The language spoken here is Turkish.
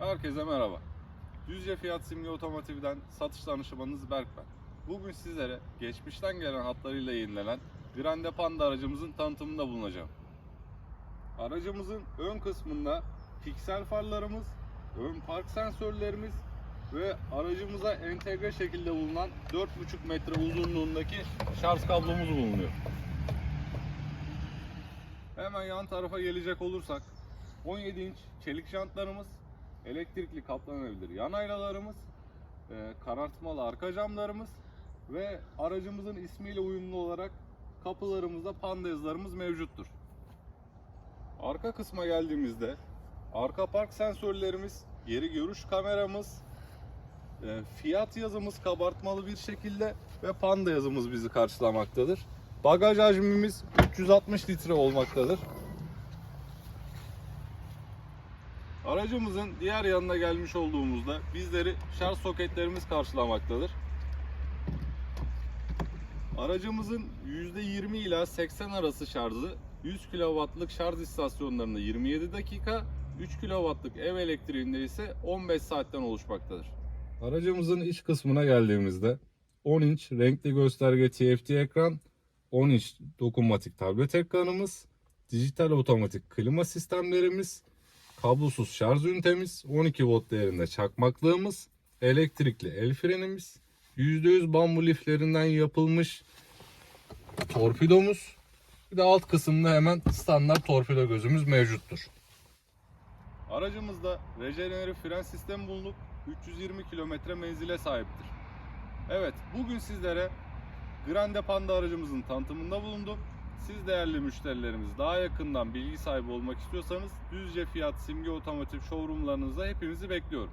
Herkese merhaba. Düzce Fiyat Simge Otomotiv'den satış danışmanınız Berk ben. Bugün sizlere geçmişten gelen hatlarıyla yenilenen Grande Panda aracımızın tanıtımında bulunacağım. Aracımızın ön kısmında piksel farlarımız, ön park sensörlerimiz ve aracımıza entegre şekilde bulunan 4,5 metre uzunluğundaki şarj kablomuz bulunuyor. Hemen yan tarafa gelecek olursak 17 inç çelik jantlarımız, elektrikli katlanabilir yan aynalarımız, e, karartmalı arka camlarımız ve aracımızın ismiyle uyumlu olarak kapılarımızda panda yazılarımız mevcuttur. Arka kısma geldiğimizde arka park sensörlerimiz, geri görüş kameramız, e, fiyat yazımız kabartmalı bir şekilde ve panda yazımız bizi karşılamaktadır. Bagaj hacmimiz 360 litre olmaktadır. Aracımızın diğer yanına gelmiş olduğumuzda bizleri şarj soketlerimiz karşılamaktadır. Aracımızın %20 ila 80 arası şarjı 100 kW'lık şarj istasyonlarında 27 dakika, 3 kW'lık ev elektriğinde ise 15 saatten oluşmaktadır. Aracımızın iç kısmına geldiğimizde 10 inç renkli gösterge TFT ekran, 10 inç dokunmatik tablet ekranımız, dijital otomatik klima sistemlerimiz, kablosuz şarj ünitemiz, 12 volt değerinde çakmaklığımız, elektrikli el frenimiz, %100 bambu liflerinden yapılmış torpidomuz, bir de alt kısımda hemen standart torpido gözümüz mevcuttur. Aracımızda rejeneratif fren sistemi bulunup 320 kilometre menzile sahiptir. Evet, bugün sizlere Grande Panda aracımızın tanıtımında bulundum. Siz değerli müşterilerimiz daha yakından bilgi sahibi olmak istiyorsanız Düzce Fiyat Simge Otomotiv showroomlarınıza hepinizi bekliyorum.